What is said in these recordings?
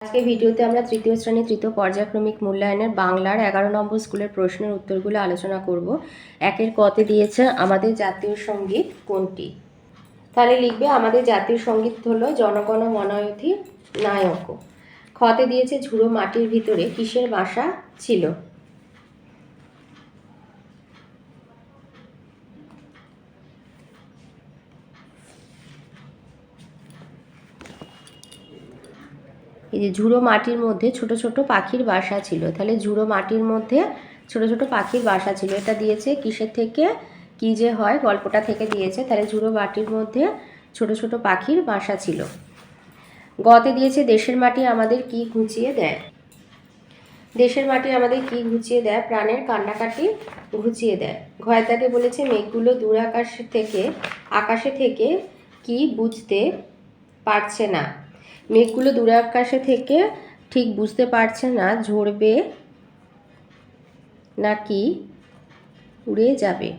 আজকে ভিডিওতে আমরা তৃতীয় শ্রেণি তৃতীয় পর্যায়ক্রমিক মূল্যায়নের বাংলার এগারো নম্বর স্কুলের প্রশ্নের উত্তরগুলো আলোচনা করব। একের কতে দিয়েছে আমাদের জাতীয় সংগীত কোনটি? তাহলে লিখবে আমাদের জাতীয় সংগীত হলো জনগণ মনায়থি নায়ক। খতে দিয়েছে ঝুড়ো মাটির ভিতরে কিসের বাসা ছিল? এই যে ঝুড়ো মাটির মধ্যে ছোট ছোট পাখির বাসা ছিল। তাহলে ঝুড়ো মাটির মধ্যে ছোট ছোট পাখির বাসা ছিল। এটা দিয়েছে কিসের থেকে? কি যে হয়, গল্পটা থেকে দিয়েছে। তাহলে ঝুড়ো মাটির মধ্যে ছোট ছোট পাখির বাসা ছিল। গতে দিয়েছে, দেশের মাটি আমাদের কি ঘুচিয়ে দেয়? দেশের মাটি আমাদের কি ঘুচিয়ে দেয়? প্রাণের কান্নাকাটি ঘুচিয়ে দেয়। ঘয়তাকে বলেছে, মেঘগুলো দূর আকাশ থেকে, আকাশে থেকে কি বুঝতে পারছে না। মেঘগুলো দূরে আকাশে থেকে ঠিক বুঝতে পারছে না, ঝরবে নাকি উড়ে যাবে।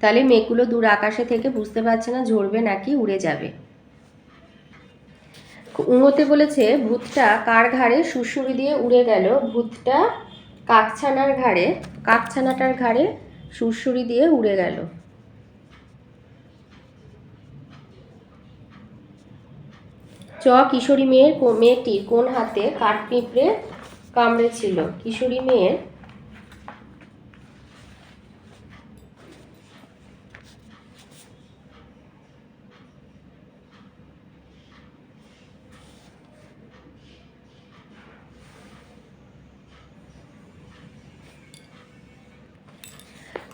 তাহলে মেঘগুলো দূর আকাশে থেকে বুঝতে পারছে না, ঝরবে নাকি উড়ে যাবে। উঙোতে বলেছে, ভূতটা কার ঘাড়ে সুরসুরি দিয়ে উড়ে গেল? ভূতটা কাকছানার ঘাড়ে, কাকছানাটার ঘাড়ে সুরসুরি দিয়ে উড়ে গেল। চ, কিশোরী মেয়ের মেয়েটির কোন হাতে কাঠপিঁপড়ে কামড়েছিল কিশোরী মেয়ের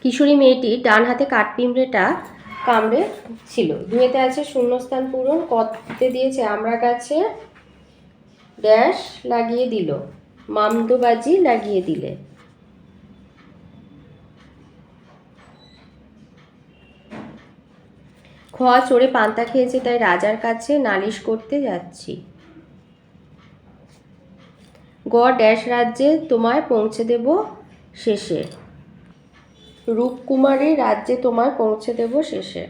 কিশোরী মেয়েটি ডান হাতে কাঠপিঁপড়েটা কামড়ে ছিল। দুয়েতে আছে শূন্যস্থান পূরণ, কতে দিয়েছে আমরা কাছে ড্যাশ লাগিয়ে দিল, মামদোবাজি লাগিয়ে দিলে। খোয়া চড়ে পান্তা খেয়েছে তাই রাজার কাছে নালিশ করতে যাচ্ছি। গ ড্যাশ রাজ্যে তোমায় পৌঁছে দেব শেষে। রূপকুমারীর রাজ্যে তোমায় পৌঁছে দেব শেষে।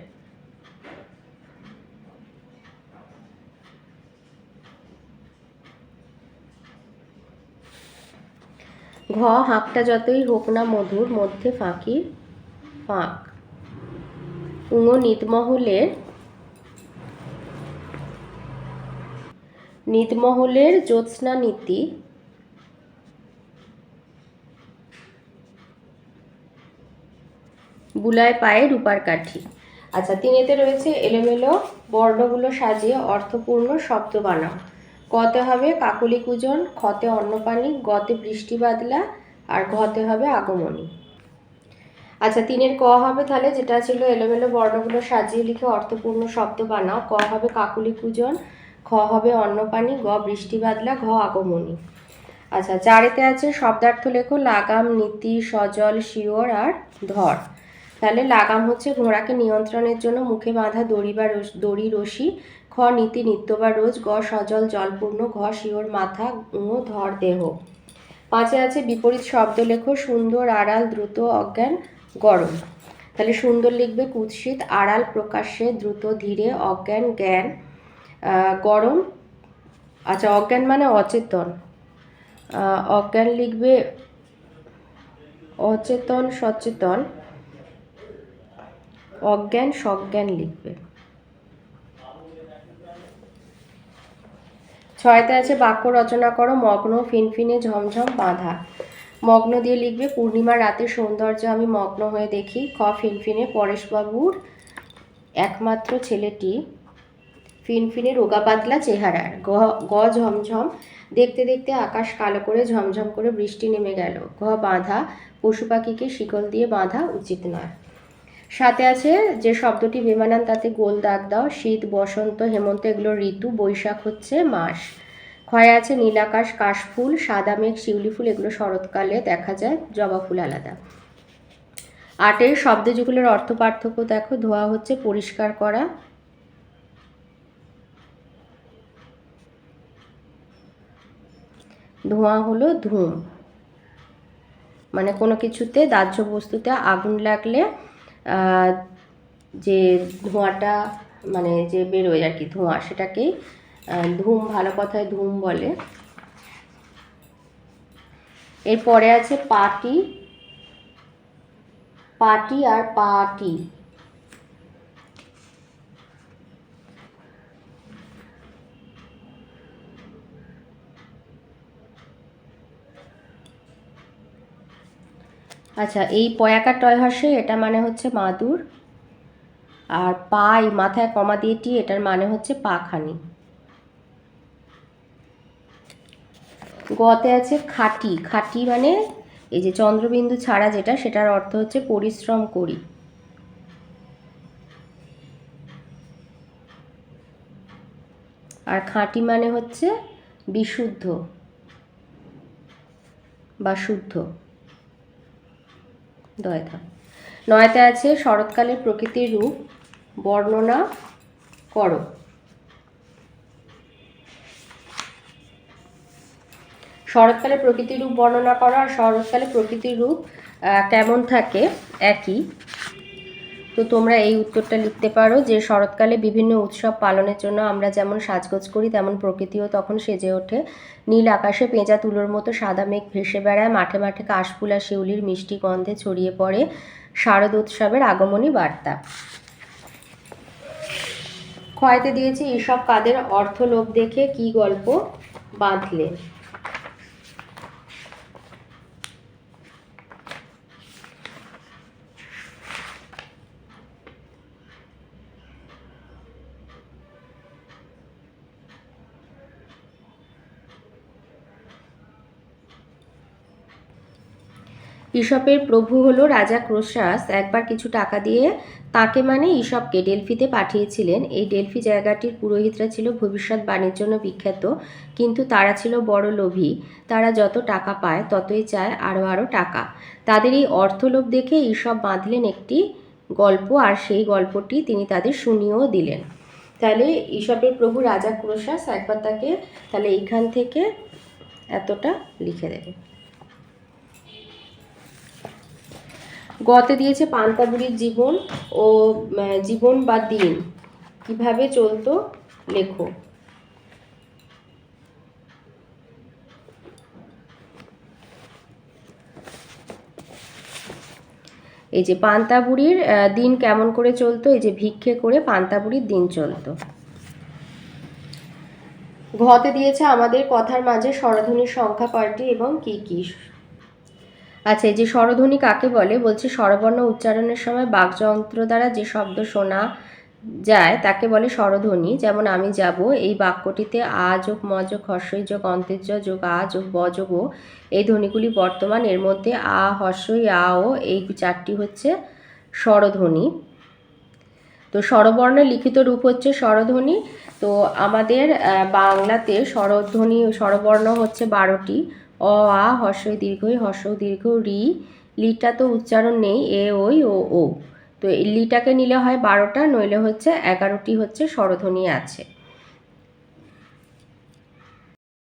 ঘ হাঁকটা যতই হোক না মধুর, মধ্যে ফাঁকি, ফাঁক। উঙ নিতমহলের নিতমহলের জ্যোৎস্না নীতি বুলায় পায়ে রূপার কাঠি। আচ্ছা তিনেতে রয়েছে এলোমেলো বর্ণগুলো সাজিয়ে অর্থপূর্ণ শব্দ বানাও। কতে হবে কাকলি কুজন খতে অন্নপানি গতে বৃষ্টি বাদলা, আর ঘতে হবে আগমনী। আচ্ছা তিনের ক হবে তাহলে, যেটা ছিল এলোমেলো বর্ণগুলো সাজিয়ে লিখে অর্থপূর্ণ শব্দ বানাও। ক হবে কাকুলি পূজন খ হবে অন্নপানি গ বৃষ্টি বাদলা, ঘ আগমনী। আচ্ছা চারেতে আছে শব্দার্থ লেখো, লাগাম, নীতি, সজল, শিওর, আর ধর। তাহলে লাগাম হচ্ছে ঘোড়াকে নিয়ন্ত্রণের জন্য মুখে বাঁধা দড়ি বা দড়ি, রশি, খ, নীতি, নিত্য বা রোজ, গ, সজল, জলপূর্ণ, ঘ, শিওর, মাথা ঙ ধর, দেহ। পাঁচে আছে বিপরীত শব্দ লেখো, সুন্দর, আড়াল, দ্রুত, অজ্ঞান, গরম। তাহলে সুন্দর লিখবে কুৎসিত, আড়াল, প্রকাশ্যে, দ্রুত, ধীরে, অজ্ঞান, জ্ঞান গরম। আচ্ছা অজ্ঞান মানে অচেতন। অজ্ঞান লিখবে অচেতন, সচেতন। অজ্ঞান সজ্ঞান লিখবে। ছয়তে আছে বাক্য রচনা করো, মগ্ন, ফিনফিনে ঝমঝম বাঁধা। মগ্ন দিয়ে লিখবে পূর্ণিমা রাতের সৌন্দর্য আমি মগ্ন হয়ে দেখি খ ফিনফিনে, পরেশবাবুর একমাত্র ছেলেটি। ফিনফিনে রোগা পাতলা চেহারার গ ঝমঝম, দেখতে দেখতে আকাশ কালো করে ঝমঝম করে বৃষ্টি নেমে গেল। ঘ বাঁধা, পশু পাখিকে শিকল দিয়ে বাঁধা উচিত নয়। সাথে আছে যে শব্দটি বেমানান, তাতে গোল দাগ দাও, শীত, বসন্ত, হেমন্ত, এগুলো ঋতু, বৈশাখ হচ্ছে মাস। ক্ষয় আছে নীলাকাশ কাশফুল, সাদা মেঘ, শিউলি ফুল, এগুলো শরৎকালে দেখা যায়, জবা ফুল আলাদা। আটের শব্দ যেগুলোর অর্থ পার্থক্য দেখো, ধোয়া হচ্ছে, পরিষ্কার করা। ধোঁয়া হলো ধূম। মানে কোনো কিছুতে, দাহ্য বস্তুতে আগুন লাগলে যে ধোঁয়াটা মানে যে বেরোয় আর কি ধোঁয়া সেটাকেই ধুম, ভালো কথায় ধুম বলে। এরপরে আছে পাটি। পাটি আর পাটি। আচ্ছা এই পয়াকার টয় হর্ষে এটা মানে হচ্ছে মাদুর। আর পাই, মাথায় কমা দিয়ে টি, এটার মানে হচ্ছে পাখানি। গতে আছে খাটি। খাটি মানে এই যে চন্দ্রবিন্দু ছাড়া যেটা, সেটার অর্থ হচ্ছে পরিশ্রম করি। আর খাঁটি মানে হচ্ছে বিশুদ্ধ বা শুদ্ধ। দয়থা নয়তে আছে শরৎকালের প্রকৃতির রূপ, বর্ণনা করো। শরৎকালে প্রকৃতির রূপ, বর্ণনা করো, আর শরৎকালে প্রকৃতির রূপ কেমন থাকে? একই। তো তোমরা এই উত্তরটা লিখতে পারো যে শরৎকালে বিভিন্ন উৎসব পালনের জন্য আমরা যেমন সাজগোজ করি, তেমন প্রকৃতিও তখন সেজে ওঠে। নীল আকাশে পেঁজা তুলোর মতো সাদা মেঘ ভেসে বেড়ায়, মাঠে মাঠে কাশফুল আর শিউলির মিষ্টি গন্ধে ছড়িয়ে পড়ে। শারদ উৎসবের আগমনী বার্তা। ক্ষয়তে দিয়েছি এসব কাদের অর্থলোভ দেখে কি গল্প বাঁধলে? ঈশপের প্রভু হলো রাজা ক্রোশাস। একবার কিছু টাকা দিয়ে তাকে মানে ঈশপকে ডেলফিতে পাঠিয়েছিলেন। এই ডেলফি জায়গাটির পুরোহিতরা ছিল ভবিষ্যৎ বাণীর জন্য বিখ্যাত, কিন্তু তারা ছিল বড় লোভী। তারা যত টাকা পায়, ততই চায় আরও আরও টাকা। তাদের এই অর্থলোভ দেখে ঈশপ বাঁধলেন একটি গল্প, আর সেই গল্পটি তিনি তাদের শুনিয়েও দিলেন। তাহলে ঈশপের প্রভু রাজা ক্রোশাস একবার তাকে তাহলে এইখান থেকে এতটা লিখে দেবে। গতে দিয়েছে পান্তাবুড়ির জীবন ও জীবন বা দিন। কীভাবে চলতো লেখো। এই যে পান্তাবুড়ির দিন কেমন করে চলতো, এই যে ভিক্ষে করে পান্তাবুড়ির দিন চলতো। ঘতে দিয়েছে আমাদের কথার মাঝে স্বরধ্বনির সংখ্যা কয়টি এবং কি কি আচ্ছা যে স্বরধ্বনি কাকে বলে? বলছে স্বরবর্ণ উচ্চারণের সময় বাকযন্ত্র দ্বারা যে শব্দ শোনা যায়, তাকে বলে স্বরধ্বনি। যেমন, আমি যাব, এই বাক্যটিতে আ যোগ ম যোগ হর্ষই যোগ অন্তেজ যোগ আ যোগ ব যোগ ও। এই ধ্বনিগুলি বর্তমান, এর মধ্যে আ হর্ষই আ, ও, এই চারটি হচ্ছে স্বরধ্বনি। তো স্বরবর্ণের লিখিত রূপ হচ্ছে স্বরধ্বনি। তো আমাদের বাংলাতে স্বরধ্বনি, স্বরবর্ণ হচ্ছে বারোটি। অ, আ, হর্ষই দীর্ঘই হর্ষ দীর্ঘ, রি, লিটা তো উচ্চারণ নেই, এ, ওই, ও ও। তো লিটাকে নিলে হয় বারোটা, নইলে হচ্ছে এগারোটি হচ্ছে স্বরধ্বনি আছে।